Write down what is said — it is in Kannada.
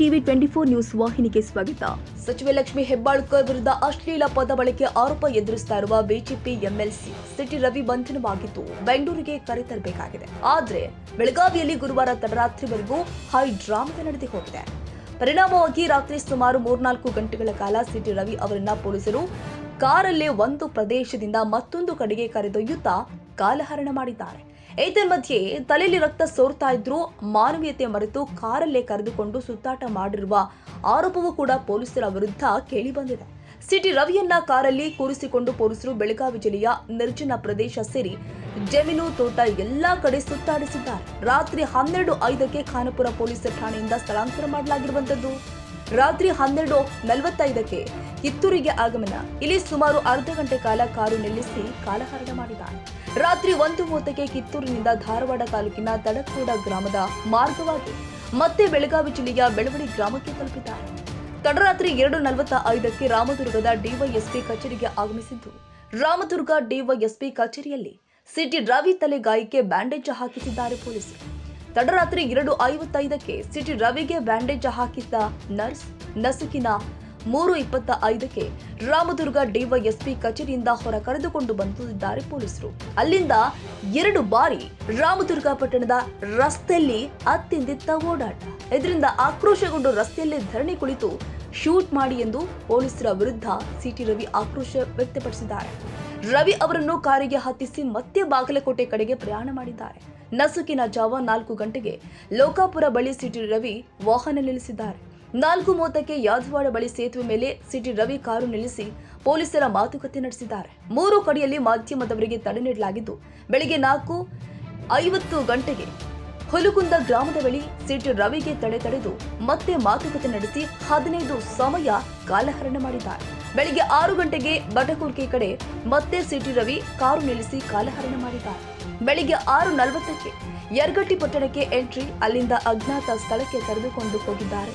ಟಿವಿ ಟ್ವೆಂಟಿ ಫೋರ್ ನ್ಯೂಸ್ ವಾಹಿನಿಗೆ ಸ್ವಾಗತ. ಸಚಿವೆ ಲಕ್ಷ್ಮಿ ಹೆಬ್ಬಾಳ್ಕರ್ ವಿರುದ್ಧ ಅಶ್ಲೀಲ ಪದ ಬಳಕೆ ಆರೋಪ ಎದುರಿಸ್ತಾ ಇರುವ BJP MLC C T Ravi ಬಂಧನವಾಗಿದ್ದು ಬೆಂಗಳೂರಿಗೆ ಕರೆತರಬೇಕಾಗಿದೆ ಆದರೆ ಬೆಳಗಾವಿಯಲ್ಲಿ ಗುರುವಾರ ತಡರಾತ್ರಿವರೆಗೂ ಹೈ ಡ್ರಾಮಾ ನಡೆದು ಹೋಗಿದೆ. ಪರಿಣಾಮವಾಗಿ ರಾತ್ರಿ ಸುಮಾರು ಮೂರ್ನಾಲ್ಕು ಗಂಟೆಗಳ ಕಾಲ ಸಿಟಿ ರವಿ ಅವರನ್ನ ಪೊಲೀಸರು ಕಾರಲ್ಲೇ ಒಂದು ಪ್ರದೇಶದಿಂದ ಮತ್ತೊಂದು ಕಡೆಗೆ ಕರೆದೊಯ್ಯುತ್ತಾ ಕಾಲಹರಣ ಮಾಡಿದ್ದಾರೆ. ಏತನ್ಮಧ್ಯೆ ತಲೆಯಲ್ಲಿ ರಕ್ತ ಸೋರ್ತಾ ಇದ್ರು ಮಾನವೀಯತೆ ಮರೆತು ಕಾರಲ್ಲೇ ಕರೆದುಕೊಂಡು ಸುತ್ತಾಟ ಮಾಡಿರುವ ಆರೋಪವೂ ಕೂಡ ಪೊಲೀಸರ ವಿರುದ್ಧ ಕೇಳಿಬಂದಿದೆ ಸಿಟಿ ರವಿಯನ್ನ ಕಾರಲ್ಲಿ ಕೂರಿಸಿಕೊಂಡು ಪೊಲೀಸರು ಬೆಳಗಾವಿ ಜಿಲ್ಲೆಯ ನಿರ್ಜನ ಪ್ರದೇಶ ಸೇರಿ ಜಮೀನು, ತೋಟ ಎಲ್ಲಾ ಕಡೆ ಸುತ್ತಾಡಿಸಿದ್ದಾರೆ. ರಾತ್ರಿ ಹನ್ನೆರಡು ಐದಕ್ಕೆ ಖಾನಪುರ ಪೊಲೀಸ್ ಠಾಣೆಯಿಂದ ಸ್ಥಳಾಂತರ ಮಾಡಲಾಗಿರುವಂತದ್ದು ರಾತ್ರಿ ಹನ್ನೆರಡು ನಲವತ್ತೈದಕ್ಕೆ ಕಿತ್ತೂರಿಗೆ ಆಗಮನ. ಇಲ್ಲಿ ಸುಮಾರು ಅರ್ಧ ಗಂಟೆ ಕಾಲ ಕಾರು ನಿಲ್ಲಿಸಿ ಕಾಲಹರಣ ಮಾಡಿದ್ದಾರೆ. ರಾತ್ರಿ ಒಂದು ಮೂವತ್ತಕ್ಕೆ ಕಿತ್ತೂರಿನಿಂದ ಧಾರವಾಡ ತಾಲೂಕಿನ ತಡಕೋಡ ಗ್ರಾಮದ ಮಾರ್ಗವಾಗಿ ಮತ್ತೆ ಬೆಳಗಾವಿ ಜಿಲ್ಲೆಯ ಬೆಳವಡಿ ಗ್ರಾಮಕ್ಕೆ ತಲುಪಿದ್ದಾರೆ. ತಡರಾತ್ರಿ ಎರಡು ನಲವತ್ತ ಐದಕ್ಕೆ ರಾಮದುರ್ಗದ ಡಿವೈಎಸ್ಪಿ ಕಚೇರಿಗೆ ಆಗಮಿಸಿದ್ದು, ರಾಮದುರ್ಗ ಡಿವೈಎಸ್ಪಿ ಕಚೇರಿಯಲ್ಲಿ ಸಿಟಿ ರವಿ ತಲೆ ಗಾಯಕ್ಕೆ ಬ್ಯಾಂಡೇಜ್ ಹಾಕಿಸಿದ್ದಾರೆ ಪೊಲೀಸರು ತಡರಾತ್ರಿ ಎರಡು ಐವತ್ತೈದಕ್ಕೆ ಸಿಟಿ ರವಿಗೆ ಬ್ಯಾಂಡೇಜ್ ಹಾಕಿದ್ದ ನರ್ಸ್, ನಸುಕಿನ ಮೂರು ಇಪ್ಪತ್ತ ಐದಕ್ಕೆ ರಾಮದುರ್ಗ ಡಿವೈಎಸ್ಪಿ ಕಚೇರಿಯಿಂದ ಹೊರ ಕರೆದುಕೊಂಡು ಬಂದಿದ್ದಾರೆ ಪೊಲೀಸರು. ಅಲ್ಲಿಂದ ಎರಡು ಬಾರಿ ರಾಮದುರ್ಗ ಪಟ್ಟಣದ ರಸ್ತೆಯಲ್ಲಿ ಅತ್ತಿಂದಿತ್ತ ಓಡಾಟ. ಇದರಿಂದ ಆಕ್ರೋಶಗೊಂಡು ರಸ್ತೆಯಲ್ಲಿ ಧರಣಿ ಕುಳಿತು ಶೂಟ್ ಮಾಡಿ ಎಂದು ಪೊಲೀಸರ ವಿರುದ್ಧ ಸಿಟಿ ರವಿ ಆಕ್ರೋಶ ವ್ಯಕ್ತಪಡಿಸಿದ್ದಾರೆ. ರವಿ ಅವರನ್ನು ಕಾರಿಗೆ ಹತ್ತಿಸಿ ಮತ್ತೆ ಬಾಗಲಕೋಟೆ ಕಡೆಗೆ ಪ್ರಯಾಣ ಮಾಡಿದ್ದಾರೆ. ನಸುಕಿನ ಜಾವ ನಾಲ್ಕು ಗಂಟೆಗೆ ಲೋಕಾಪುರ ಬಳಿ ಸಿಟಿ ರವಿ ವಾಹನ ನಿಲ್ಲಿಸಿದ್ದಾರೆ. ನಾಲ್ಕು ಮೂವತ್ತಕ್ಕೆ ಯಾದವಾಡ ಬಳಿ ಸೇತುವೆ ಮೇಲೆ ಸಿಟಿ ರವಿ ಕಾರು ನಿಲ್ಲಿಸಿ ಪೊಲೀಸರ ಮಾತುಕತೆ ನಡೆಸಿದ್ದಾರೆ. ಮೂರು ಕಡೆಯಲ್ಲಿ ಮಾಧ್ಯಮದವರಿಗೆ ತಡೆ ನೀಡಲಾಗಿದ್ದು, ಬೆಳಿಗ್ಗೆ ನಾಲ್ಕು ಐವತ್ತು ಗಂಟೆಗೆ ಹುಲುಕುಂದ ಗ್ರಾಮದ ಬಳಿ ಸಿಟಿ ರವಿಗೆ ತಡೆ ತಡೆದು ಮತ್ತೆ ಮಾತುಕತೆ ನಡೆಸಿ ಹದಿನೈದು ಸಮಯ ಕಾಲಹರಣ ಮಾಡಿದ್ದಾರೆ. ಬೆಳಿಗ್ಗೆ ಆರು ಗಂಟೆಗೆ ಬಟಕುರ್ಕಿ ಕಡೆ ಮತ್ತೆ ಸಿಟಿ ರವಿ ಕಾರು ನಿಲ್ಲಿಸಿ ಕಾಲಹರಣ ಮಾಡಿದ್ದಾರೆ. ಬೆಳಿಗ್ಗೆ ಆರು ನಲವತ್ತಕ್ಕೆ ಯರ್ಗಟ್ಟಿ ಪಟ್ಟಣಕ್ಕೆ ಎಂಟ್ರಿ, ಅಲ್ಲಿಂದ ಅಜ್ಞಾತ ಸ್ಥಳಕ್ಕೆ ಕರೆದುಕೊಂಡು ಹೋಗಿದ್ದಾರೆ.